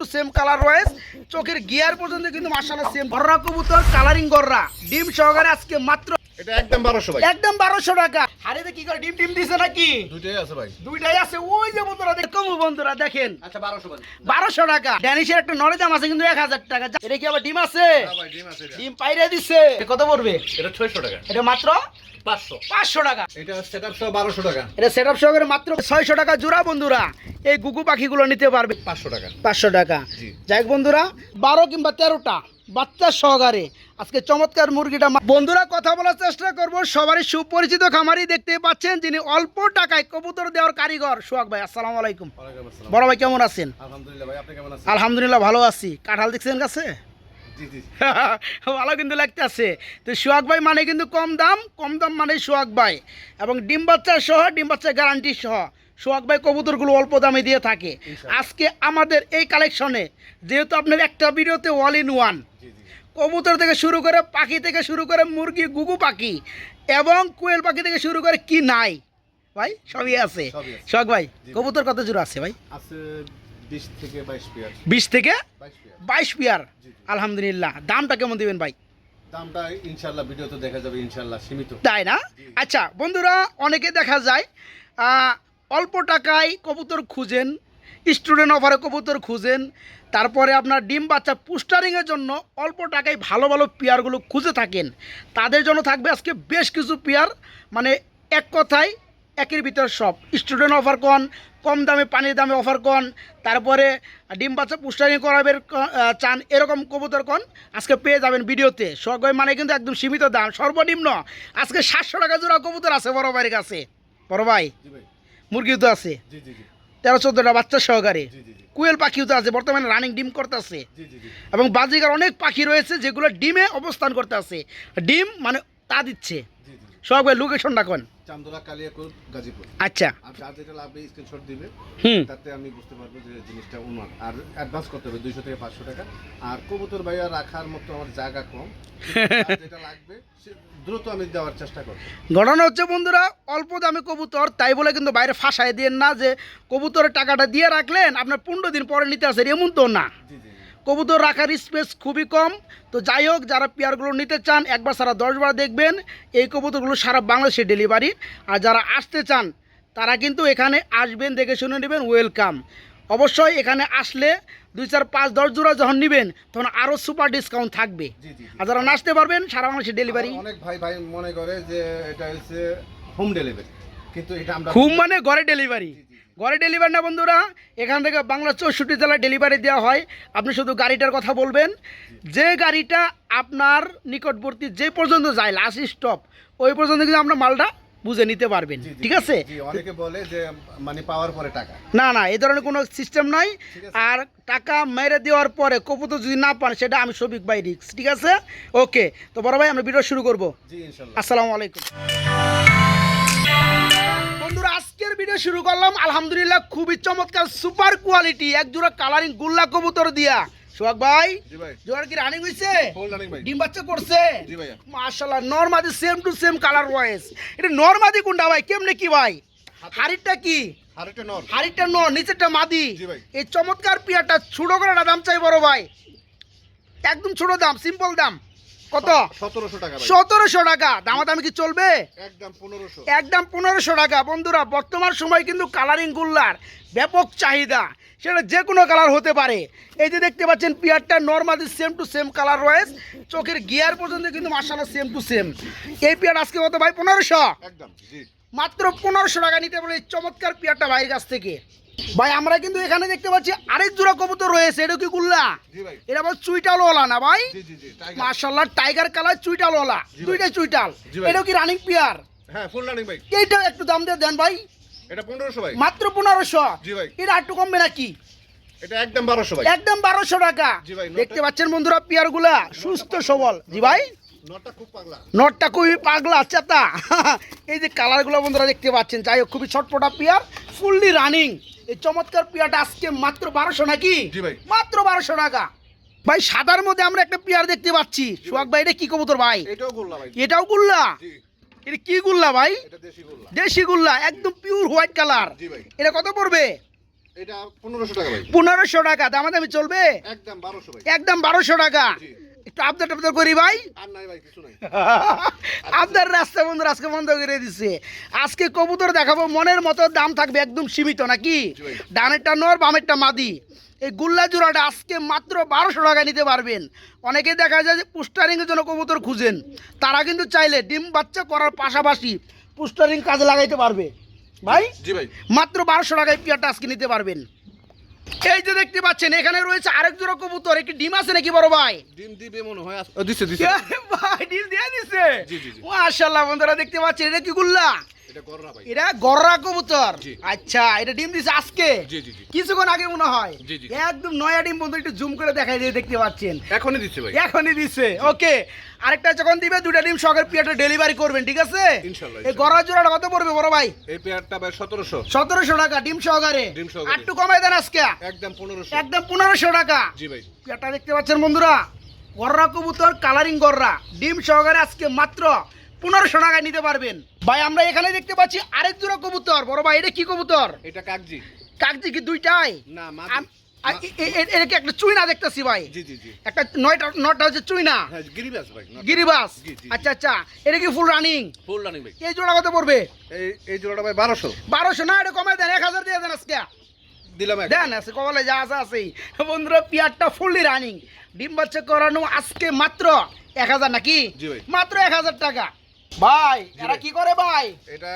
Same colour রয়েছে। চোখের গিয়ার পর্যন্ত কিন্তু মার্শাল্লাহ সেম গররা কবুতর কালারিং গররা। ডিম সহকারে আজকে মাত্র এটা একদম বারোশো ভাই। একদম বারোশো টাকা। হারিতে কি করে ডিম টিম দিছে নাকি? দুইটাই আছে ভাই। দুইটাই আছে? ওই যে বন্ধুরা দেখুন বন্ধুরা দেখেন। আচ্ছা ভাই টাকা। ড্যানিশের একটা দাম আছে কিন্তু এক হাজার টাকা। এটা কি আবার ডিম আছে? হ্যাঁ ভাই ডিম আছে ডিম পাইরে দিচ্ছে কত পড়বে? এটা ছয়শো টাকা। এটা মাত্র পাঁচশো। পাঁচশো টাকা। এটা সহ এটা মাত্র ছয়শো টাকা জোড়া বন্ধুরা। এই গুগু পাখিগুলো নিতে পারবে। পাঁচশো টাকা। পাঁচশো টাকা। যাই হোক বন্ধুরা বারো কিংবা তেরোটা। বাচ্চা সহকারে। আজকে চমৎকার মুরগিটা বন্ধুরা কথা বলার চেষ্টা করব। সবারই সুপরিচিত খামারি দেখতে পাচ্ছেন যিনি অল্প টাকায় কবুতর দেওয়ার কারিগর। সোহাগ ভাই আসসালামু আলাইকুম। বড় ভাই কেমন আছেন? আলহামদুলিল্লাহ ভাই আপনি কেমন আছেন? আলহামদুলিল্লাহ ভালো আছি। কাঁঠাল দেখছেন কাছে? ভালো কিন্তু লাগতেছে। তো সোহাগ ভাই মানে কিন্তু কম দাম কম দাম মানে সোহাগ ভাই। এবং ডিম বাচ্চা সহ ডিম বাচ্চা গ্যারান্টি সহ সোহাগ ভাই কবুতরগুলো অল্প দামে দিয়ে থাকে। আজকে আমাদের এই কালেকশনে যেহেতু আপনার একটা ভিডিওতে অল ইন ওয়ান কবুতর থেকে শুরু করে পাখি থেকে শুরু করে মুরগি গুগু পাখি এবং কোয়েল পাখি থেকে শুরু করে কি নাই? ভাই সবই আছে। শখ ভাই কবুতর কত জোড়া আছে ভাই? আছে বিশ থেকে বাইশ পেয়ার। আলহামদুলিল্লাহ। দামটা কেমন দিবেন ভাই? দামটা ইনশাল্লাহ ভিডিওতে দেখা যাবে ইনশাল্লাহ সীমিত। তাই না? আচ্ছা বন্ধুরা অনেকে দেখা যায় অল্প টাকায় কবুতর খুঁজেন স্টুডেন্ট অফারে কবুতর খুঁজেন। তারপরে আপনার ডিম বাচ্চা পুস্টারিংয়ের জন্য অল্প টাকায় ভালো ভালো পেয়ারগুলো খুঁজে থাকেন। তাদের জন্য থাকবে আজকে বেশ কিছু পেয়ার মানে এক কথায় একের ভিতর সব। স্টুডেন্ট অফার কন কম দামে পানির দামে অফার কন তারপরে ডিম বাচ্চা পুস্টারিং করাবের চান এরকম কবুতর কন আজকে পেয়ে যাবেন ভিডিওতে। সগয় মানে কিন্তু একদম সীমিত দাম সর্বনিম্ন। আজকে সাতশো টাকা জোড়া কবুতর আছে বড় ভাইয়ের কাছে। বড় ভাই মুরগিও তো আছে। তেরো চোদ্দোটা বাচ্চা সহকারে। কুয়েল পাখিও তো আছে বর্তমানে রানিং ডিম করতে আছে এবং বাজিকার অনেক পাখি রয়েছে যেগুলো ডিমে অবস্থান করতে আছে ডিম মানে তা দিচ্ছে। সবাই লোকেশন সব ভাই লোকেশনটা কোন? চান্দোলা কালিয়াকুর গাজীপুর। আচ্ছা। আর যার যেটা লাগবে স্ক্রিনশট দিবে হুম। তাতে আমি বুঝতে পারব যে জিনিসটা উন্নত আর অ্যাডভান্স করতে হবে দুইশো থেকে পাঁচশো টাকা। আর কবুতর ভাইয়া রাখার মতো আমার জায়গা কম। যেটা লাগবে সে দ্রুত আমি দেওয়ার চেষ্টা করব। ঘটনা হচ্ছে বন্ধুরা অল্প দামে কবুতর তাই বলে কিন্তু বাইরে ফাঁসায় দিয়ে না যে কবুতরের টাকাটা দিয়ে রাখলেন আপনার পনেরো দিন পরে নিতে আসেন এমন তো না। জি জি। কবুতর রাখার স্পেস খুবই কম। তো যাই হোক যারা পেয়ারগুলো নিতে চান একবার সারা দশবার দেখবেন এই কবুতরগুলো সারা বাংলাদেশে ডেলিভারি আর যারা আসতে চান তারা কিন্তু এখানে আসবেন দেখে শুনে নেবেন ওয়েলকাম অবশ্যই এখানে আসলে দুই চার পাঁচ দশ জোড়া যখন নেবেন তখন আরও সুপার ডিসকাউন্ট থাকবে। আর যারা নাচতে পারবেন সারা বাংলাদেশে ডেলিভারি অনেক ভাই ভাই মনে করে যে এটা হচ্ছে হোম ডেলিভারি কিন্তু এটা আমরা খুব মানে ঘরে ডেলিভারি। ঘরে ডেলিভারি না বন্ধুরা? এখান থেকে বাংলা চৌষট্টি জেলায় ডেলিভারি দেওয়া হয়। আপনি শুধু গাড়িটার কথা বলবেন। যে গাড়িটা আপনার নিকটবর্তী যে পর্যন্ত যায় লাস্ট স্টপ ওই পর্যন্ত কিন্তু আপনার মালটা বুঝে নিতে পারবেন। ঠিক আছে? অনেকে বলে যে মানে পাওয়ার পরে টাকা। না না এই ধরনের কোনো সিস্টেম নাই। আর টাকা মেরে দেওয়ার পরে কপুতর যদি না পান সেটা আমি সবিক বাই রিক্স ঠিক আছে? ওকে তো বড় ভাই আমরা ভিডিও শুরু করব। আসসালামু আলাইকুম। আজকের ভিডিও শুরু করলাম আলহামদুলিল্লাহ খুবই চমৎকার সুপার কোয়ালিটি এক জোড়া কালারিং গুল্লা কবুতর দিয়া। সোহাগ ভাই জি ভাই। জোড়ার কি রানিং হয়েছে ডিম বাচ্চা করছে? মাশাআল্লাহ নরমাদি same to same colour wise এটা নরমাদি কোনটা ভাই? কেমনে কি ভাই? হাড়িটা কি? নর। হাড়িটা ন নিচেরটা মাদি। এই চমৎকার পিয়াটা ছোট করে দাম চাই বড় ভাই। একদম ছোট দাম সিম্পল দাম। কত? সতেরোশো টাকা সতেরোশো টাকা। দামাদামি কি চলবে? একদম পনেরোশো। একদম পনেরোশো টাকা। বন্ধুরা বর্তমান সময় কিন্তু কালারিং গুল্লার ব্যাপক চাহিদা। সেটা যে কোনো কালার হতে পারে। এই যে দেখতে পাচ্ছেন পিয়ারটা normally same to same colour রয়েছে। চোখের গিয়ার পর্যন্ত কিন্তু মার্শাল্লাহ সেম টু সেম এই পিয়ার আজকে কত ভাই? পনেরোশো? একদম মাত্র পনেরোশো টাকা নিতে এই চমৎকার পিয়ারটা ভাইয়ের কাছ থেকে। ভাই আমরা কিন্তু এখানে দেখতে পাচ্ছি আরেক জোড়া কবুতর রয়েছে। এটা কি গুল্লা? এটা আবার চুইটাল ওলা না ভাই? মার্শাল্লাহ টাইগার কালার চুইটাল ওলা দুইটাই চুইটাল। এটাও কি রানিং পিয়ার হ্যাঁ ফুল রানিং ভাই। এইটা একটু দাম দিয়ে দেন ভাই। এটা পনেরোশো ভাই। মাত্র পনেরোশো। এটা একটু কমবে নাকি এটা একদম বারোশো ভাই। একদম বারোশো টাকা। দেখতে পাচ্ছেন বন্ধুরা পিয়ারগুলা সুস্থ সবল। জি ভাই। নটটা খুব পাগলা। নটটা খুবই পাগলা চেতা এই যে কালারগুলো বন্ধুরা দেখতে পাচ্ছেন যাই হোক খুবই ছটপটা পিয়ার ফুললি রানিং এই চমৎকার পিয়ারটা আজকে মাত্র বারোশো নাকি? মাত্র বারোশো টাকা। ভাই সাদার মধ্যে আমরা একটা পিয়ার দেখতে পাচ্ছি। সোহাগ ভাই এটা কি কবুতর ভাই? এটাও গোল্লা ভাই। এটাও গুল্লা? এটা কি গুল্লা ভাই? দেশি গোল্লা। একদম পিওর হোয়াইট কালার এটা কত পড়বে? এটা পনেরোশো টাকা ভাই। পনেরোশো টাকা। দামাদামি চলবে? একদম বারোশো টাকা। একটু আবদার টাবদার করি ভাই। আপনার রাস্তা বন্ধু আজকে বন্ধ করে দিচ্ছে আজকে কবুতর দেখাবো মনের মতো দাম থাকবে একদম সীমিত নাকি? ডানেরটা নর বামেরটা মাদি। এই গুল্লা জোড়াটা আজকে মাত্র বারোশো টাকা নিতে পারবেন। অনেকে দেখা যায় যে পুস্টারিংয়ের জন্য কবুতর খুঁজেন। তারা কিন্তু চাইলে ডিম বাচ্চা করার পাশাপাশি পুস্টারিং কাজে লাগাইতে পারবে। ভাই? জি ভাই। মাত্র বারোশো টাকায় পিয়ারটা আজকে নিতে পারবেন। এই যে দেখতে পাচ্ছেন এখানে রয়েছে আরেক জোড়া কবুতর একটি ডিম আছে নাকি বড় ভাই? ডিম দিবে মনে হয় দিছে দিছে। ভাই ডিম দিয়ে দিছে। মাশাআল্লাহ বন্ধুরা দেখতে পাচ্ছেন এটা কি গুল্লা? এটা কর না ভাই। এটা গররা কবুতর? জি। আচ্ছা এটা ডিম দিছে আজকে? জি জি জি। কিছুক্ষণ আগে মনে হয়। জি, জি। একদম নয়া ডিম বন্ধু একটু জুম করে দেখাই দিয়ে দেখতে পাচ্ছেন। এখনই দিচ্ছে ভাই। এখনই দিছে ওকে আরেকটা যখন দিবে দুটা ডিম সকের পিয়াটা ডেলিভারি করবেন ঠিক আছে? এই গররা জোড়াটা কত পড়বে বড় ভাই? এই পেয়ারটা ভাই সতেরোশো। সতেরোশো টাকা ডিম সহকারে। ডিম কমাই দেন আজকে। একদম পনেরোশো। একদম পনেরোশো টাকা। জি ভাই। পেয়ারটা দেখতে পাচ্ছেন বন্ধুরা? গররা কবুতর কালারিং গররা। ডিম সহকারে আজকে মাত্র পনেরোশো টাকায় নিতে পারবেন। ভাই আমরা এখানে দেখতে পাচ্ছি আরেক জোড়া কবুতর। বড় ভাই এটা কি কবুতর? এটা কাকজি। কাকজি কি দুইটাই? না এটা কি একটা চুইনা দেখতেছি ভাই? একটা নয়টা নটা হচ্ছে চুইনা। হ্যাঁ গিরিবাস ভাই গিরিবাস। আচ্ছা আচ্ছা এটা কি ফুল রানিং ফুল রানিং ভাই। এই জোড়া কত পড়বে? এই জোড়াটা ভাই বারোশো। বারোশো না এটা কমাই দেন এক হাজার দিয়ে দেন আজকে। দিলাম দেন আছে কবলে যা আছে আছে বন্ধুরা পিয়ারটা ফুললি রানিং ডিম বাচ্চা করানো আজকে মাত্র এক হাজার নাকি? মাত্র এক হাজার টাকা। ভাই এরা কি করে ভাই? এটা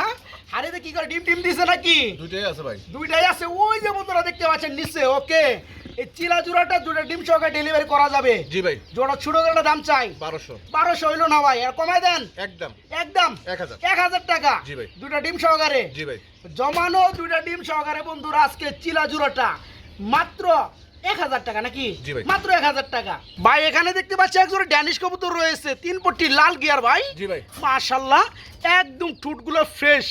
হারিতে কি করে ডিম ডিম দিছে নাকি? দুইটাই আছে ভাই। দুইটাই আছে ওই যে বন্ধুরা দেখতে পাচ্ছেন নিচে ওকে। এই চিলা জোড়াটা দুটো ডিম সহকারে ডেলিভারি করা যাবে। জি ভাই। জোড়া ছোট জোড়া দাম চাই। বারোশো। বারোশো হইল না ভাই আর কমাই দেন। একদম। একদম। এক হাজার। এক হাজার টাকা। জি ভাই। দুটা ডিম সহকারে। জি ভাই। জমানো দুইটা ডিম সহকারে বন্ধুরা আজকে চিলা জুড়োটা মাত্র এক হাজার টাকা নাকি? মাত্র এক হাজার টাকা। ভাই এখানে দেখতে পাচ্ছি একজোড়া ড্যানিশ কবুতর রয়েছে তিন পট্টি লাল গিয়ার ভাই। জি ভাই। মাশাল্লাহ একদম ঠুটগুলো ফ্রেশ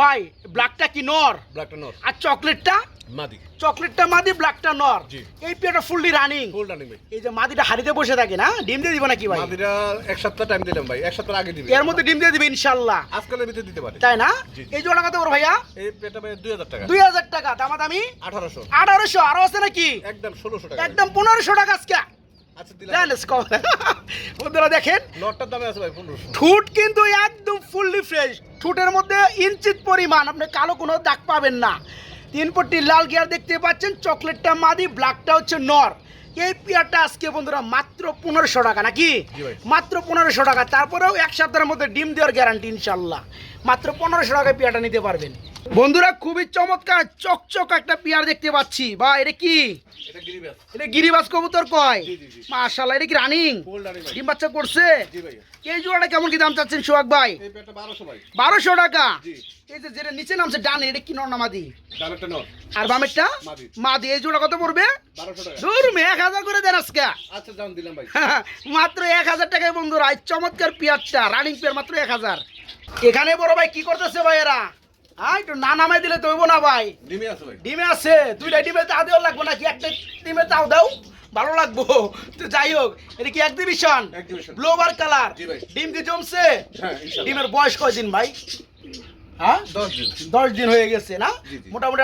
ভাই ব্ল্যাকটা কি নর? ব্ল্যাকটা নর। আর চকলেটটা মাদি। চকলেটটা মাদি ব্ল্যাকটা নর। এই পেয়ারটা ফুললি রানিং ফুল রানিং ভাই। এই যে মাদিটা হাড়িতে বসে থাকে না ডিম দিয়ে দিবে নাকি ভাই? মাদিরা এক সপ্তাহ টাইম দিলাম ভাই এক সপ্তাহ আগে দিবি। এর মধ্যে ডিম দিয়ে দিবে ইনশাল্লাহ। আজকালের ভিতরে দিতে পারে। তাই না? এই জোড়া কত বড় ভাইয়া? এই পেটা ভাই দুই হাজার টাকা। দুই হাজার টাকা। দামাদামি? আঠারোশো। আঠারোশো। আরও আছে নাকি? একদম ষোলোশো টাকা। একদম পনেরোশো টাকা আজকে। আচ্ছা দিলাম। কম বন্ধুরা দেখেন নটটার দামে আছে ভাই পনেরোশো। ঠুট কিন্তু একদম ফুললি ফ্রেশ ঠুটের মধ্যে ইঞ্চিত পরিমাণ আপনি কালো কোনো দাগ পাবেন না। তিন পট্টি লাল গিয়ার দেখতে পাচ্ছেন চকলেটটা মাদি ব্ল্যাকটা হচ্ছে নর। এই পেয়ারটা আজকে বন্ধুরা মাত্র পনেরোশো টাকা নাকি? মাত্র পনেরোশো টাকা তারপরেও এক সপ্তাহের মধ্যে ডিম দেওয়ার গ্যারান্টি ইনশাল্লাহ। মাত্র পনেরোশো টাকায় পেয়ারটা নিতে পারবেন। বন্ধুরা খুবই চমৎকার চকচক একটা পেয়ার দেখতে পাচ্ছি। বা এটা কি? এটা গিরিবাস। কবুতর কয়? জি। এটা কি রানিং? ডিম বাচ্চা করছে? এই জোড়াটা কেমন কি দাম চাচ্ছেন সোহাগ ভাই? বারোশো টাকা? এই যে যেটা নিচে নামছে ডানে এটা কি নর আর বামেরটা? মাদি। এই জোড়া কত পড়বে? ধরুন এক হাজার করে দেন আজকে। আচ্ছা মাত্র এক হাজার টাকায় বন্ধুরা চমৎকার পেয়ারটা রানিং পেয়ার মাত্র এক হাজার। এখানে বড় ভাই কি করতেছে ভাই এরা? হ্যাঁ একটু না নামাই দিলে তো হইবো না ভাই। ডিমে আছে ভাই। ডিমে আছে। দুইটা ডিমে চা দেওয়া লাগবে নাকি? একটা ডিমে চাও দাও। ভালো লাগবো। তো যাই হোক এটা কি একদিবিশন। ব্লোবার কালার ডিম কি জমছে? হ্যাঁ ডিমের বয়স কয়দিন ভাই? হ্যাঁ? দশ দিন হয়ে গেছে না। মোটামুটি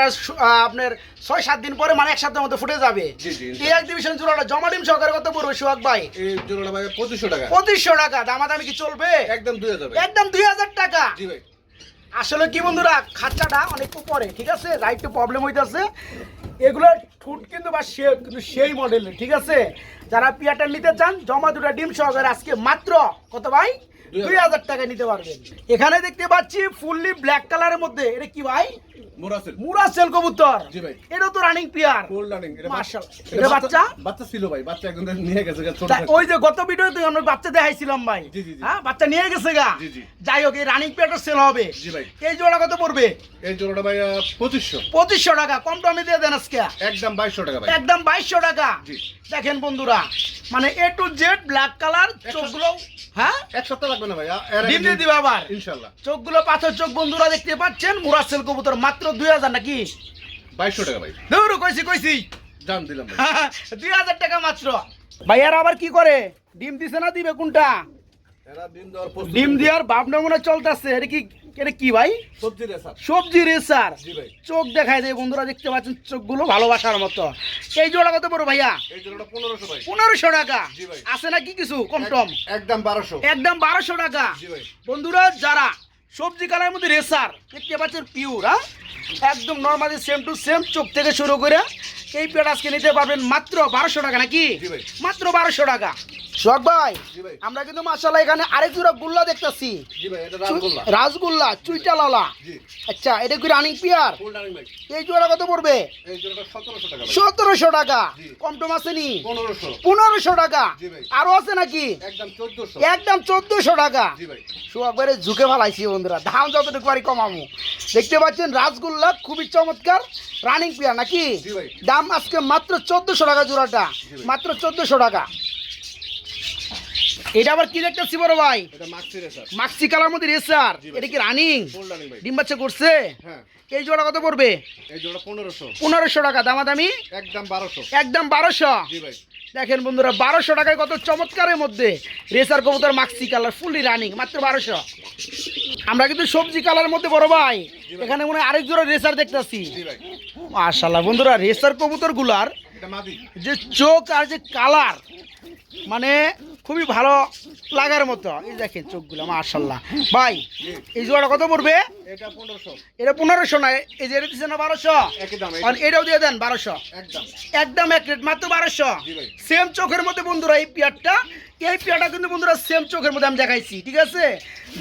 আপনার ছয় সাত দিন পরে মানে এক সপ্তাহের মধ্যে ফুটে যাবে। এই এক্সিবিশন জোড়াটা জমা ডিম সহকারে কত পড়বে সোহাগ ভাই? জোড়াটা ভাই পঁচিশশো টাকা। পঁচিশশো টাকা দামাদামি কি চলবে? একদম দুই হাজার একদম দুই হাজার টাকা। জি ভাই। আসলে কি বন্ধুরা খাঁচাটা অনেক উপরে ঠিক আছে? রাইট প্রবলেম হইতেছে। এগুলো ঠুট কিন্তু বা সে কিন্তু সেই মডেলের ঠিক আছে? যারা পিয়াটা নিতে চান জমা দুটা ডিম সহকারে আজকে মাত্র কত ভাই? দুই হাজার। টাকা নিতে পারবেন। এখানে দেখতে পাচ্ছি ফুললি ব্ল্যাক কালারের মধ্যে এটা কি ভাই? মোরাসেল। কবুতর। এটা তো রানিং পিয়ার এটা মাশাআল্লাহ। এটা এটা বাচ্চা? বাচ্চা ছিল ভাই বাচ্চা একদম নিয়ে গেছে ছোট তা থাকতে। ওই যে গত ভিডিওতে আমরা বাচ্চা দেখাইছিলাম ভাই। জি, জি, জি। হ্যাঁ বাচ্চা নিয়ে গেছে গা। জি, জি। যাই হোক এই রানিং পিয়ারটা সেল হবে। এই জোড়া কত পড়বে? এই জোড়াটা ভাই পঁচিশশো। পঁচিশশো টাকা কম দামে দিয়ে দেন আজকে। একদম বাইশশো টাকা একদম বাইশশো টাকা। দেখেন বন্ধুরা মানে A to Z black colour চোখগুলো হ্যাঁ? এক সপ্তাহ লাগবে না ভাই ডিম দিয়ে দিবে আবার। ইনশাল্লাহ। চোখগুলো পাথর চোখ বন্ধুরা দেখতে পাচ্ছেন মুরাসেল কবুতর মাত্র দুই হাজার নাকি? বাইশশো টাকা ভাই। দৌড় কইছি কইছি। জান দিলাম ভাই। দুই হাজার টাকা মাত্র। ভাইয়ার আবার কি করে? ডিম দিছে না দিবে কোনটা? এরা ডিম দেওয়ার ভাবনা মনে হয় চলতেছে এটা কি এটা কি ভাই? সবজি রেসার। সবজি রেসার। চোখ দেখায় দেয় বন্ধুরা দেখতে পাচ্ছেন চোখগুলো ভালোবাসার মতো। এই জোড়া কত বড় ভাইয়া? পনেরোশো টাকা। আছে নাকি কিছু? কম টম? একদম বারোশো। একদম বারোশো টাকা। বন্ধুরা যারা সবজি কালারের মধ্যে রেসার দেখতে পাচ্ছেন পিওর হ্যাঁ? একদম নর্মালি সেম টু সেম চোখ থেকে শুরু করে এই পেট আজকে নিতে পারবেন মাত্র বারোশো টাকা নাকি? মাত্র বারোশো টাকা। শখ ভাই? আমরা কিন্তু মাসাল্লাহ এখানে আরেক জোড়া গুল্লা দেখতেছি। রাসগোল্লা চুইটা লালা আচ্ছা এটা কি রানিং পিয়ার এই জোড়া কত পড়বে? সতেরোশো টাকা। কম টম আসেনি পনেরোশো। টাকা। আরও আছে নাকি? একদম চোদ্দশো। টাকা। জি ভাই। সো ঝুঁকে ফেলাইছি বন্ধুরা। দাম যতটুকু পারি কমাবো। দেখতে পাচ্ছেন রাসগোল্লা খুবই চমৎকার রানিং পিয়া নাকি? দাম আজকে মাত্র চোদ্দশো টাকা জোড়াটা। মাত্র চোদ্দশো টাকা। এটা আবার কি দেখতেছি বড় ভাই? মাক্সি কালার মধ্যে রেসার এটা কি রানিং ফুল ডিম বাচ্চা করছে? হ্যাঁ। এই জোড়া কত পড়বে? পনেরোশো। টাকা দামাদামি? একদম বারোশো। একদম বারোশো? দেখেন বন্ধুরা বারোশো টাকায় কত চমৎকারের মধ্যে রেসার কবুতর মাক্সি কালার ফুললি রানিং মাত্র বারোশো। আমরা কিন্তু সবজি কালারের মধ্যে বড় ভাই। এখানে মনে হয় আরেক জোড়া রেসার দেখতেছি। মাশাল্লাহ বন্ধুরা রেসার কবুতরগুলার যে চোখ আর যে কালার মানে খুবই ভালো লাগার মতো। এই দেখেন চোখগুলো মাশাল্লাহ ভাই এই জোড়া কত পড়বে? এটা পনেরোশো। এটা পনেরোশো নয় এই যে এটা দিচ্ছে না বারোশো? আর এটাও দিয়ে দেন বারোশো। একদম। একদম এক রেট মাত্র বারোশো। সেম চোখের মধ্যে বন্ধুরা এই পেয়ারটা এই পেয়ারটা কিন্তু বন্ধুরা সেম চোখের মধ্যে আমি দেখাইছি ঠিক আছে?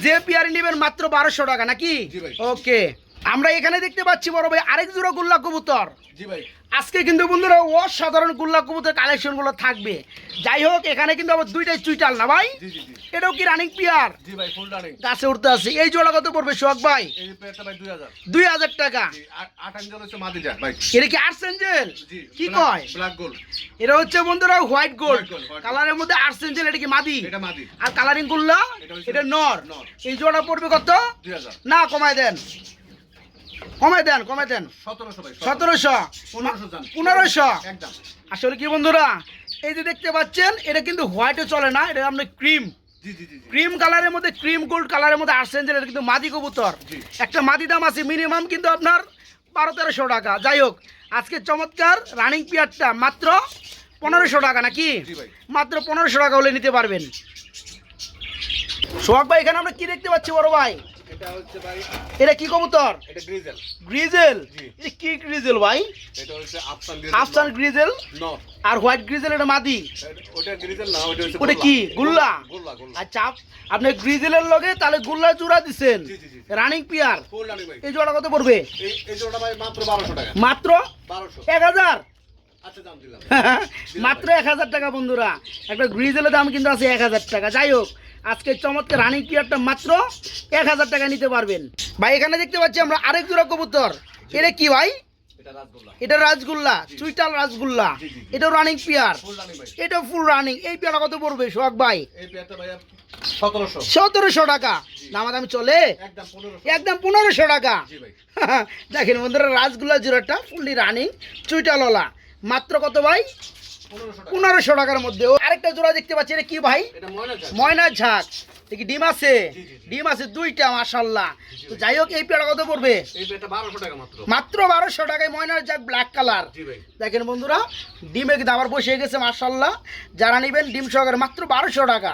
যে পেয়ার নেবেন মাত্র বারোশো টাকা নাকি? ওকে। আমরা এখানে দেখতে পাচ্ছি বড় ভাই আরেক জোড়া গোল্লা কবুতর। জি ভাই। আজকে কিন্তু বন্ধুরা অসাধারণ গুল্লা কবুতর কালেকশনগুলো থাকবে। যাই হোক এখানে কিন্তু আবার দুইটাই চুইটাল না ভাই? এটাও কি রানিং পিয়ার জি ভাই ফুল ডালিম গাছে উঠতে আছে এই জোড়া কত পড়বে সোহাগ ভাই? এই পেয়ারটা ভাই দুই হাজার। দুই হাজার টাকা। জি আট- আট হচ্ছে মাদি যা ভাই। এটা কি আর্সেঞ্জেল জি কি কয়? ব্ল্যাক গোল্ড এটা হচ্ছে বন্ধুরা হোয়াইট গোল্ড। কালারের মধ্যে আর্সেঞ্জেল এটা কি মাদি? এটা মাদি। আর কালারিং গুল্লা এটা নর। এই জোড়া পড়বে কত? দুই হাজার। না কমায় দেন। কমায় দেন কমায় দেন। সতেরোশো পনেরোশো আসলে কি বন্ধুরা এই যে দেখতে পাচ্ছেন এটা কিন্তু হোয়াইটও চলে না এটা আপনার ক্রিম। ক্রিম কালারের মধ্যে ক্রিম গোল্ড কালারের মধ্যে আর্সেঞ্জেল এটা কিন্তু মাদি কবুতর। একটা মাদি দাম আছে মিনিমাম কিন্তু আপনার বারো তেরোশো টাকা। যাই হোক আজকে চমৎকার রানিং পিয়ারটা মাত্র পনেরোশো টাকা নাকি? মাত্র পনেরোশো টাকা হলে নিতে পারবেন। সোহাগ ভাই এখানে আমরা কি দেখতে পাচ্ছি বড় ভাই? এটা হচ্ছে ভাই এটা কি কবুতর? এটা গ্রিজেল। গ্রিজেল? জি। এটা কি গ্রিজেল ভাই? এটা হচ্ছে আফসান আফসান গ্রিজেল? নর। আর হোয়াইট গ্রিজেল এটা মাদি? ওটা গ্রিজেল না ওটা হচ্ছে ওটা কি? গুল্লা? গুল্লা আচ্ছা আপনি গ্রিজেলের লগে তাহলে গুল্লা চূড়া দিছেন। জি, জি, জি। Running peer. ফুল ডালিম ভাই এই জোড়া কত পড়বে? এই এই জোড়াটা ভাই মাত্র বারোশো টাকা। মাত্র? বারোশো। এক হাজার? আচ্ছা দাম দিলাম। মাত্র এক হাজার টাকা বন্ধুরা। একটা গ্রিজেলের দাম কিন্তু আছে এক হাজার টাকা। যাই হোক আজকে চমৎকার রানিং পিয়ারটা মাত্র এক হাজার টাকা নিতে পারবেন। ভাই এখানে দেখতে পাচ্ছি আমরা আরেক জোড়া কবুতর। এটা কি ভাই? এটা এটা রাজগুল্লা চুইটাল রাজগুল্লা। এটাও রানিং পিয়ার এটা ফুল রানিং এই পেয়ারা কত পড়বে সোহাগ ভাই? সতেরোশো। টাকা। দামাদামি চলে? একদম পনেরোশো। টাকা। দেখেন বন্ধুরা রাজগুলা জোড়াটা ফুললি রানিং চুইটাললা মাত্র কত ভাই? পনেরোশো টাকার মধ্যে। আরেকটা জোড়া দেখতে পাচ্ছি এটা কি ভাই? ময়না ময়নার ঝাঁক দেখি ডিম আছে। ডিম আছে দুইটা মাশাল্লাহ তো যাই হোক এই পেয়ারা কত পড়বে? মাত্র। বারোশো টাকায় ময়নার ঝাঁক ব্ল্যাক কালার দেখেন বন্ধুরা ডিমে কিন্তু আবার বসে গেছে মাশাল্লাহ যারা নেবেন ডিম সহকারে মাত্র বারোশো টাকা।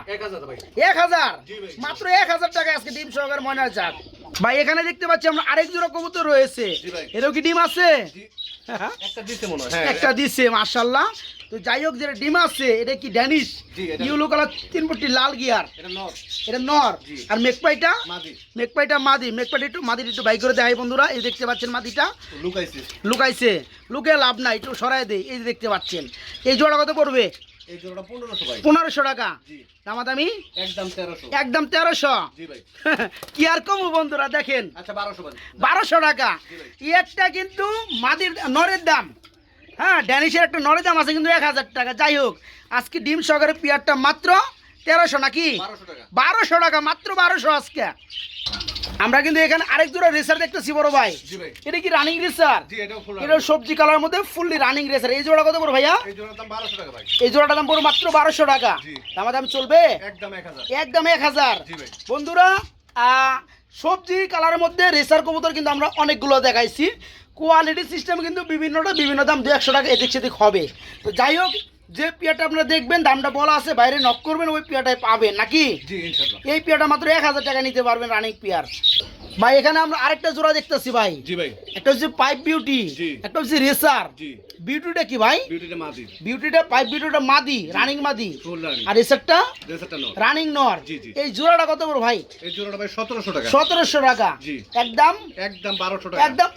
এক হাজার। মাত্র এক হাজার টাকা আজকে ডিম সহকারে ময়নার ঝাঁক ভাই এখানে দেখতে পাচ্ছি আমরা আরেক জোড়া কবুতর রয়েছে। এরও কি ডিম আছে? একটা হয়। হ্যাঁ একটা দিছে মাশাল্লাহ তো যাই হোক যেটা ডিম আছে এটা কি ড্যানিশ? ইউলো কালার তিন ফুটি লাল গিয়ার। এটা নর। আর মেকপাইটা? মেকপাইটা মাদি। মেকপাইটা একটু মাদির একটু বাই করে দেয় বন্ধুরা। এই দেখতে পাচ্ছেন মাদিটা? লুকাইছি। লুকাইছে। লুকে লাভ নাই একটু সরাই দেয় এই যে দেখতে পাচ্ছেন। এই জোড়া কত পড়বে? পনেরোশো টাকা? দামাদামি? একদম তেরোশো। একদম তেরোশো? কি আর কমু বন্ধুরা দেখেন। আচ্ছা বারোশো টাকা। একটা কিন্তু মাদির নরের দাম। হ্যাঁ ড্যানিশের একটা নরের দাম আছে কিন্তু এক হাজার টাকা। যাই হোক আজকে ডিম সহকারে পিয়ারটা মাত্র তেরোশো নাকি? বারোশো টাকা। মাত্র বারোশো আজকে। আমরা কিন্তু এখানে আরেক জোড়া রেসার দেখতেছি বড় ভাই। এটা কি রানিং রেসার এটা সবজি কালার মধ্যে ফুললি রানিং রেসার এই জোড়া কত বড় ভাইয়া? এই জোড়াটা দাম পড়ো মাত্র বারোশো টাকা। দামা দাম চলবে? একদম এক হাজার। বন্ধুরা সবজি কালারের মধ্যে রেসার কবুতর কিন্তু আমরা অনেকগুলো দেখাইছি। কোয়ালিটি সিস্টেম কিন্তু বিভিন্নটা বিভিন্ন দাম দু একশো টাকা এদিক সেদিক হবে। তো যাই হোক যে পিয়াটা আপনারা দেখবেন দামটা বলা আছে বাইরে নক করবেন ওই পিয়াটাই পাবেন নাকি? এই পিয়াটা মাত্র এক হাজার টাকা নিতে পারবেন রানিং পিয়ার। ভাই এখানে আমরা আরেকটা জোড়া দেখতেছি ভাই। একটা হচ্ছে পাইপ বিউটি একটা হচ্ছে রেসার বিউটিটা কি ভাই? বিউটিটা পাইপ বিউটিটা মাদি রানিং মাদি। আর রেসারটা রানিং নর। এই জোড়াটা কত বড় ভাই? এই জোড়াটা ভাই সতেরোশো টাকা। সতেরোশো টাকা। একদম? একদম বারোশো টাকা। একদম?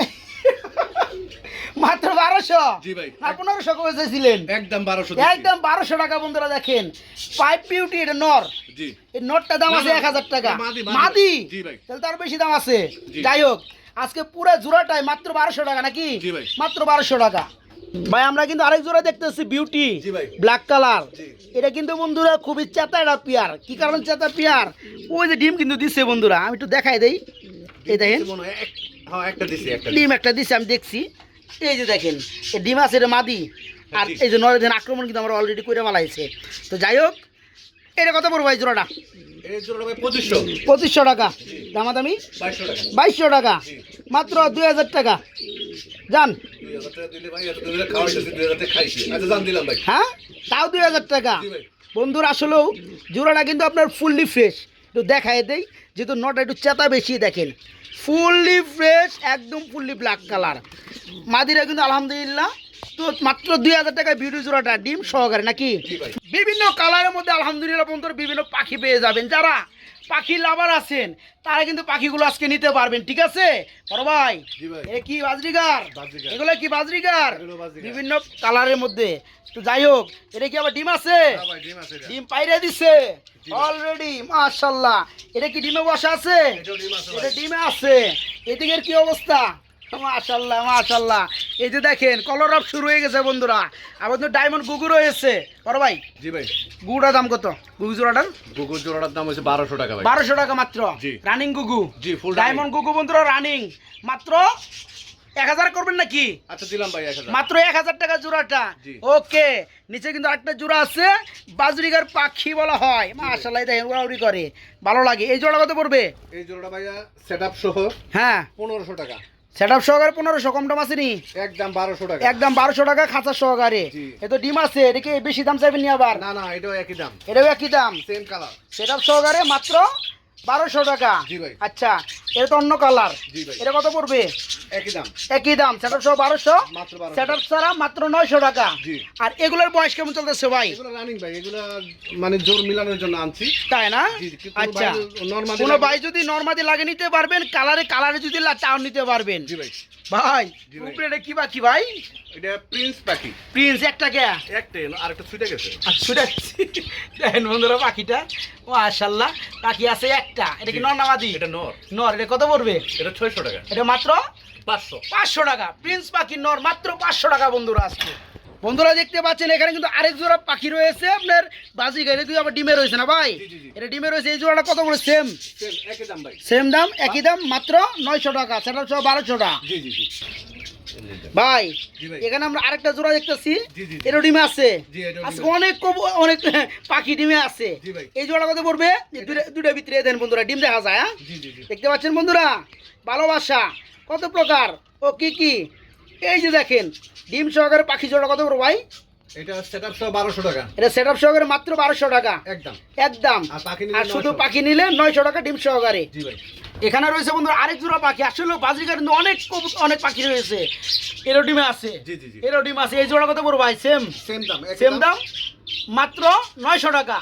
মাত্র বারোশো। না পনেরোশো করেছিলেন একদম বারোশো একদম বারোশো টাকা বন্ধুরা দেখেন। পাইপ বিউটি এটা নর। এই নটটা দাম আছে এক হাজার টাকা। মাদি। তাহলে তার বেশি দাম আছে। যাই হোক আজকে পুরো জোড়াটাই মাত্র বারোশো টাকা নাকি? মাত্র বারোশো টাকা। ভাই আমরা কিন্তু আরেক জোড়া দেখতেছি বিউটি ব্ল্যাক কালার এটা কিন্তু বন্ধুরা খুবই চেতা একটা পিয়ার। কি কারণ চেতা পিয়ার? ওই যে ডিম কিন্তু দিচ্ছে বন্ধুরা আমি একটু দেখাই দেই। এই দেখেন। হয় হ্যাঁ ডিম একটা দিছে আমি দেখছি। এই যে দেখেন এই ডিম আছে মাদি। আর এই যে নরেদিন আক্রমণ কিন্তু আমরা অলরেডি করে মালাইছে তো যাই হোক এটা কত পড়ব এই জোড়াটা? পঁচিশশো। টাকা। দামাদামি? বাইশশো টাকা। মাত্র দুই হাজার টাকা। যান। আচ্ছা হ্যাঁ? তাও দুই হাজার টাকা। বন্ধুর আসলেও জোড়াটা কিন্তু আপনার ফুললি ফ্রেশ একটু দেখায় দেই যেহেতু নটা একটু চেতা বেশি দেখেন। ফুললি ফ্রেশ একদম ফুললি ব্ল্যাক কালার মাদিরা কিন্তু আলহামদুলিল্লাহ। তো মাত্র দুই হাজার টাকায় বিউটি জোড়াটা ডিম সহকারে নাকি? বিভিন্ন কালারের মধ্যে আলহামদুলিল্লাহ বন্ধুরা বিভিন্ন পাখি পেয়ে যাবেন। যারা পাখি লাভার আছেন তারা কিন্তু পাখিগুলো আজকে নিতে পারবেন ঠিক আছে? বড় ভাই এ কি বাজরিগার। এগুলো কি বাজরিগার? বিভিন্ন কালারের মধ্যে। তো যাই হোক এটা কি আবার ডিম আছে? হ্যাঁ ডিম পাইরে দিছে। অলরেডি মাশাল্লাহ। এটা কি ডিমে বসা আছে? এটা ডিমে আছে। এদিকের কি অবস্থা? মাশাল্লাহ মাশাল্লাহ এই যে দেখেন কলর আপ শুরু হয়ে গেছে বন্ধুরা। আবার তো ডায়মন্ড গুগু রয়েছে। বড় ভাই জি ভাই। গুগুটার দাম কত? গুগু জোড়াটার? গুগল জোড়াটার দাম হচ্ছে বারোশো টাকা ভাই। বারোশো টাকা মাত্র? রানিং গুগু? জি ফুল ডায়মন্ড গুগু বন্ধুরা রানিং মাত্র এক হাজার করবেন নাকি? আচ্ছা দিলাম ভাই মাত্র এক হাজার টাকা জোড়াটা। ওকে নিচে কিন্তু আরেকটা জোড়া আছে বাজরিগার পাখি বলা হয়। মাশাল্লাহ দেখেন উড়াউড়ি করে। ভালো লাগে। এই জোড়া কত পড়বে? এই জোড়াটা ভাইয়া সেট আপ সহ হ্যাঁ। পনেরোশো টাকা। সেট আপ সহকারে পনেরোশো কম দাম আসেনি একদম বারোশো টাকা। একদম বারোশো টাকা খাঁচা সহকারে। এ তো ডিম আছে এদিকে বেশি দাম চাইবেন নি আবার? না না এটাও একই দাম। এটাও একই দাম। সেম কালার সেট আপ সহকারে মাত্র বারোশো টাকা। আচ্ছা এটা তো অন্য কালার। এটা কত পড়বে? একই দাম। একই দাম সেট সহ বারোশো? মাত্র বারোশো। সেট আপ ছাড়া মাত্র নয়শো টাকা। আর এগুলোর বয়স কেমন চলতেছে ভাই? রানিং ভাই এগুলো মানে জোর মিলানোর জন্য আনছি। তাই না? আচ্ছা। কোনো ভাই যদি নর্মাদি লাগে নিতে পারবেন কালারে কালারে যদি চাও নিতে পারবেন। জি ভাই। ভাই উপরে এটা কি পাখি ভাই? এটা প্রিন্স পাখি। প্রিন্স একটা কে? একটাই আর একটা ছুটে গেছে। দেখেন বন্ধুরা পাখিটা ও আশাল্লাহ পাখি আছে একটা। এটা কি জি। নর্নামাদি এটা নর। নর এটা কত পড়বে? এটা ছয়শো টাকা। এটা মাত্র পাঁচশো। পাঁচশো টাকা। প্রিন্স পাখি নর মাত্র পাঁচশো টাকা বন্ধুরা আজকে। বন্ধুরা দেখতে পাচ্ছেন এখানে কিন্তু আরেক জোড়া পাখি রয়েছে আপনার। বাজি গাড়ি তুই আবার ডিমে রয়েছে না ভাই। এটা ডিমে রয়েছে এই জোড়াটা কত করে সেম সেম দাম একই দাম মাত্র নয়শো টাকা। সেটা হচ্ছে বারোশো টাকা। ভাই এখানে আমরা আরেকটা জোড়া দেখতেছি। এটা ডিমে আছে। আজকে অনেক কবু- অনেক পাখি ডিমে আছে। এই জোড়া কত পড়বে? দুটা- ভিতরে দেন বন্ধুরা ডিম দেখা যায় হ্যাঁ? দেখতে পাচ্ছেন বন্ধুরা? ভালোবাসা। কত প্রকার? ও কি কি? এই যে দেখেন ডিম সহকারে পাখি জোড়া কত বড় ভাই? এটা সহ টাকা। এটা সহকারে মাত্র টাকা। একদম। একদম। আর শুধু পাখি নিলে নয়শো টাকা ডিম সহকারে। জি ভাই। এখানে রয়েছে বন্ধুরা আরেক জোড়া পাখি। আসলে বাজিকার কিন্তু অনেক অনেক পাখি রয়েছে। এরো ডিমে আছে। জি, জি, জি। এরো ডিম আছে। এই জোড়া কত ভাই? সেম সেম দাম সেম দাম। মাত্র নয়শো টাকা।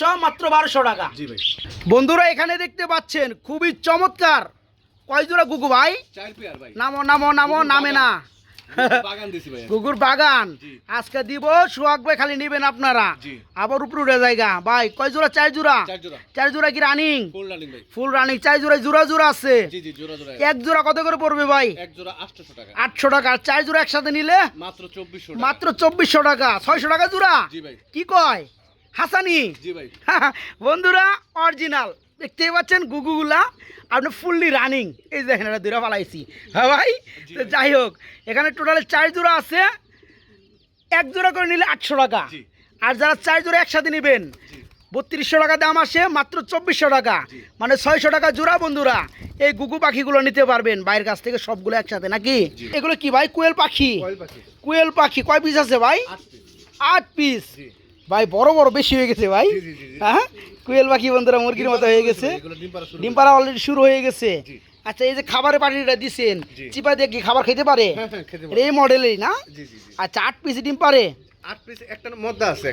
সহ মাত্র বারোশো টাকা। জি ভাই। বন্ধুরা এখানে দেখতে পাচ্ছেন খুবই চমৎকার। কয় জোড়া গুগু ভাই? নামো নামো নামো নামে না। দিছি বাগান? আজকে দিব সোহাগ ভাই খালি নিবেন আপনারা। আবার উপরে উঠে জায়গা ভাই কয় জোড়া? চার জোড়া? চার জোড়া। কি রানিং? ফুল রানিং চার জোড়া জোড়া জোড়া আছে। এক জোড়া কত করে পড়বে ভাই? আটশো টাকা। চার জোড়া একসাথে নিলে? মাত্র চব্বিশশো টাকা। ছয়শো টাকা জোড়া? কি কয়? হাসানি? বন্ধুরা অরিজিনাল। দেখতেই পাচ্ছেন গুগুগুলা আপনি ফুললি রানিং এই যে দেখেন এটা দুরা ফালাইছি হ্যাঁ ভাই? তো যাই হোক এখানে টোটালে চার জোড়া আছে। এক জোড়া করে নিলে আটশো টাকা। আর যারা চার জোড়া একসাথে নেবেন বত্রিশশো টাকা দাম আসে মাত্র চব্বিশশো টাকা। মানে ছয়শো টাকা জোড়া বন্ধুরা এই গুগু পাখিগুলো নিতে পারবেন বাইরের কাছ থেকে সবগুলো একসাথে নাকি? এগুলো কি ভাই কোয়েল পাখি? কয়েল পাখি। কয় পিস আছে ভাই? আট পিস ভাই বড় বড় বেশি হয়ে গেছে ভাই। হ্যাঁ? কোয়েল পাখি বন্ধুরা মুরগির মতো হয়ে গেছে। ডিম পাড়া অলরেডি শুরু হয়ে গেছে। আচ্ছা এই যে খাবারের পাটিটা দিছেন জি। চিপা দিয়ে কি খাবার খেতে পারে? হ্যাঁ হ্যাঁ এই মডেলেরই না? আচ্ছা আট পিস ডিম পারে আট পিস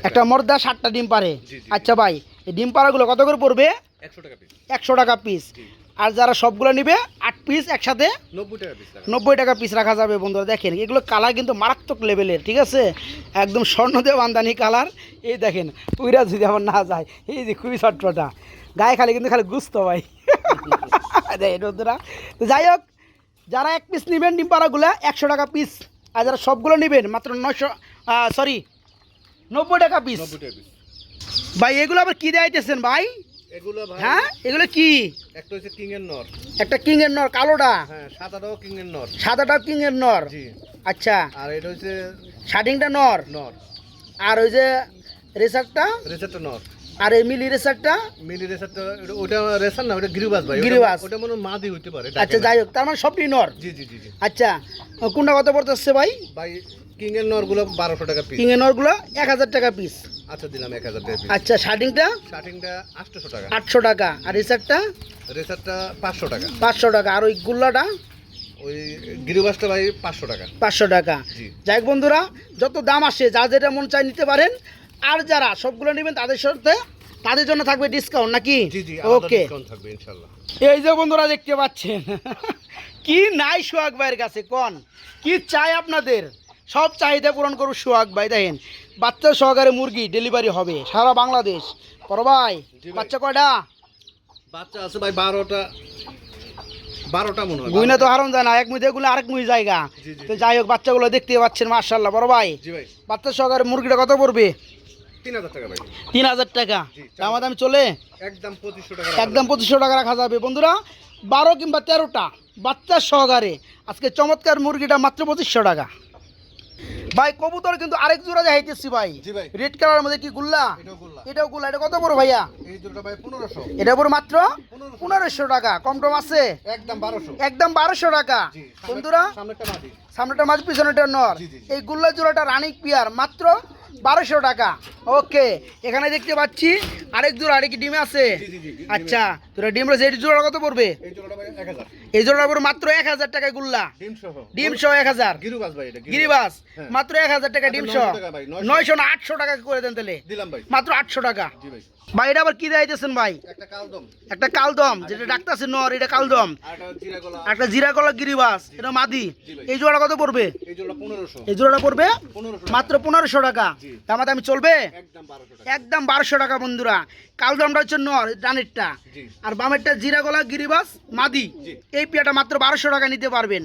একটা মর্দা সাতটা ডিম পারে। আচ্ছা ভাই এই ডিম পাড়াগুলো কত করে পড়বে? একশো টাকা পিস আর যারা সবগুলো নিবে আট পিস একসাথে নব্বই টাকা পিস নব্বই টাকা পিস রাখা যাবে বন্ধুরা দেখেন এগুলো কালার কিন্তু মারাত্মক লেভেলের ঠিক আছে? একদম স্বর্ণদেব আমদানি কালার এই দেখেন পুইরা যদি আবার না যায় এই যে খুবই ছটফটা গায়ে খালি কিন্তু খালি গুস্ত ভাই। বন্ধুরা। তো যাই হোক যারা এক পিস নেবেন ডিম পাড়াগুলো একশো টাকা পিস আর যারা সবগুলো নেবেন মাত্র নশো সরি নব্বই টাকা পিস নব্বই টাকা পিস ভাই এগুলো আবার কী দেয়াইতেছেন ভাই? এগুলো ভাই হ্যাঁ? এগুলো কি? একটা হচ্ছে কিং এর নর। একটা কিং এর নর কালোটা? হ্যাঁ সাদাটাও কিং এর নর। সাদাটা কিং এর নর? জি। আচ্ছা। আর এটা হচ্ছে শার্টিংটা নর? নর। আর ওই যে রেসারটা? রেসারটা নর। আর এই মিলি রেসারটা? মিলি রেসারটা ওটা- রেসার না ওটা গিরিবাস ভাই। গিরিবাস। ওটা মনে মাদি হইতে পারে আচ্ছা যাই হোক তার মানে সবটি নর। জি জি জি আচ্ছা কোনটা কত পড়তেছে ভাই? ভাই কিং এর নরগুলো বারোশো টাকা পিস কিং এর নরগুলো এক হাজার টাকা পিস আচ্ছা দিলাম এক হাজার টাকা পিস আচ্ছা শার্টিংটা? শার্টিংটা আটশোশো টাকা। আটশো টাকা। আর রেসারটা? রেসারটা পাঁচশো টাকা। পাঁচশো টাকা। আর ওই গুল্লাটা? ওই গিরিবাসটা ভাই পাঁচশো টাকা। পাঁচশো টাকা। যাই হোক বন্ধুরা যত দাম আসে যা যেটা মন চাই নিতে পারেন আর যারা সবগুলো নেবেন তাদের সাথে তাদের জন্য থাকবে ডিসকাউন্ট নাকি? ওকে এই যে বন্ধুরা দেখতে পাচ্ছেন কি নাই সোহাগ ভাইয়ের কাছে কোন? কি চাই আপনাদের? সব চাহিদা পূরণ করুক সোহাগ ভাই দেখেন। বাচ্চা সহকারে মুরগি ডেলিভারি হবে সারা বাংলাদেশ। বড় ভাই বাচ্চা কয়টা? বাচ্চা আছে ভাই বারোটা বারোটা মনে হয়। গুইনা তো হারন যায় না এক মুই দেখগুলো আরেক মুই জায়গা। তো যাই হোক বাচ্চাগুলো দেখতে পাচ্ছেন মার্শাল্লাহ বড় ভাই। বাচ্চা সহকারে মুরগিটা কত পড়বে? তিন হাজার টাকা। দাম দাম চলে? একদম পঁচিশশো টাকা একদম পঁচিশশো টাকা রাখা যাবে। বন্ধুরা বারো কিংবা তেরোটা বাচ্চা সহকারে আজকে চমৎকার মুরগিটা মাত্র পঁচিশশো টাকা। ভাই কবুতর কিন্তু আরেক জোড়া দেখাইতেছি ভাই। রেড কালারের মধ্যে কি গুল্লা? এটাও গুল্লা। এটা কত বড় ভাইয়া? এটা পড়ে মাত্র পনেরোশো। টাকা। কম টম আছে? একদম বারোশো। একদম বারোশো টাকা। বন্ধুরা সামনেটা মাছ পিছনেটা নর। এই গুল্লা জোড়াটা রানিক পিয়ার মাত্র বারোশো টাকা। ওকে এখানে দেখতে পাচ্ছি আরেক জোড়া আরেক ডিম আছে? আচ্ছা তোরা ডিম রয়েছে এই জোড়া কত পড়বে? এই জোড়ার উপর মাত্র এক হাজার টাকায় গুল্লা। ডিম সহ। এক হাজার। গিরুবাস হ্যাঁ। মাত্র এক হাজার টাকা ডিম সহ। 900 টাকা ভাই, 900 নয়শো না আটশো টাকা করে দেন তাহলে। মাত্র আটশো টাকা। ভাই। এটা আবার কি ভাই? একটা কালদম। যেটা নর এটা কালদম। একটা জিরা কলা। গিরিবাস এটা মাদি। এই জোড়া কত পড়বে? এই জোড়াটা পড়বে মাত্র পনেরোশো টাকা। দামাতে আমি চলবে? একদম বারোশো টাকা। বন্ধুরা। কালদমটা হচ্ছে নর ডানেরটা। আর বামেরটা জিরা গলা গিরিবাস মাদি। এই পিয়াটা মাত্র বারোশো টাকা নিতে পারবেন।